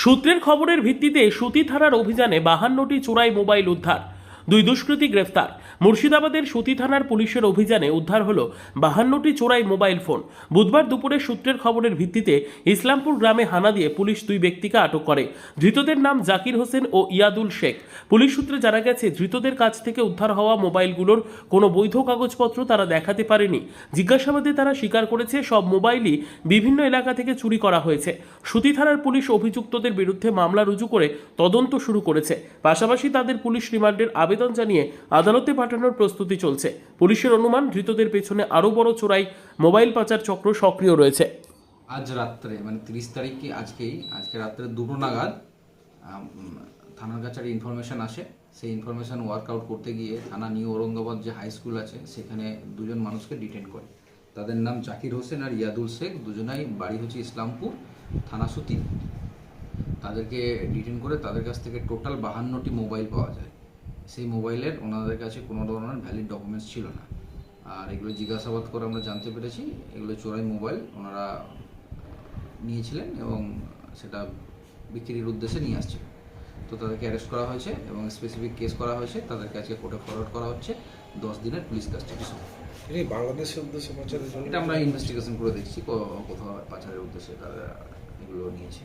সূত্রের খবরের ভিত্তিতে সুতি থানার অভিযানে বাহান্নটি চোরাই মোবাইল উদ্ধার। দুই দুষ্কৃতী গ্রেফতার। মুর্শিদাবাদের সুতি থানার পুলিশের অভিযানে উদ্ধার হলো বাহান্নটি চোরাই মোবাইল ফোন। বুধবার দুপুরে সূত্রের খবরের ভিত্তিতে ইসলামপুর গ্রামে হানা দিয়ে পুলিশ দুই ব্যক্তিকে আটক করে। ধৃতদের নাম জাকির হোসেন ও ইয়াদুল শেখ। পুলিশ সূত্রে জানা গেছে, ধৃতদের কাছ থেকে উদ্ধার হওয়া মোবাইলগুলোর কোনো বৈধ কাগজপত্র তারা দেখাতে পারেনি। জিজ্ঞাসাবাদে তারা স্বীকার করেছে, সব মোবাইলই বিভিন্ন এলাকা থেকে চুরি করা হয়েছে। সুতি থানার পুলিশ অভিযুক্তদের বিরুদ্ধে মামলা রুজু করে তদন্ত শুরু করেছে। পাশাপাশি তাদের পুলিশ রিমান্ডের আবেদন জানিয়ে আদালতে পাঠানোর প্রস্তুতি চলছে। পুলিশের অনুমান, ধৃতদের পেছনে আরও বড় চোরাই মোবাইল পাচার চক্র সক্রিয় রয়েছে। আজ রাত্রে মানে তিরিশ তারিখে আজকেই, আজকে রাত্রে দুটো নাগাদ থানার কাছে একটা ইনফরমেশন আসে। সেই ইনফরমেশন ওয়ার্কআউট করতে গিয়ে থানা নিউ ঔরঙ্গাবাদ যে হাই স্কুল আছে, সেখানে দুজন মানুষকে ডিটেন করে। তাদের নাম জাকির হোসেন আর ইয়াদুল শেখ, দুজনাই বাড়ি হচ্ছে ইসলামপুর, থানা সুতি। তাদেরকে ডিটেন করে তাদের কাছ থেকে টোটাল বাহান্নটি মোবাইল পাওয়া যায়। সেই মোবাইলের ওনাদের কাছে কোনো ধরনের ভ্যালিড ডকুমেন্টস ছিল না। আর এগুলো জিজ্ঞাসাবাদ করে আমরা জানতে পেরেছি এগুলো চোরাই মোবাইল ওনারা নিয়েছিলেন এবং সেটা বিক্রির উদ্দেশ্যে নিয়ে আসছিলেন তো তাদেরকে অ্যারেস্ট করা হয়েছে এবং স্পেসিফিক কেস করা হয়েছে তাদেরকে আজকে কোর্টে ফরওয়ার্ড করা হচ্ছে দশ দিনের পুলিশ কাস্টডি এটি বাংলাদেশের উদ্দেশ্যে পাচারের জন্য এটা আমরা ইনভেস্টিগেশন করে দেখছি কোথাও পাচারের উদ্দেশ্যে তারা এগুলো নিয়েছে।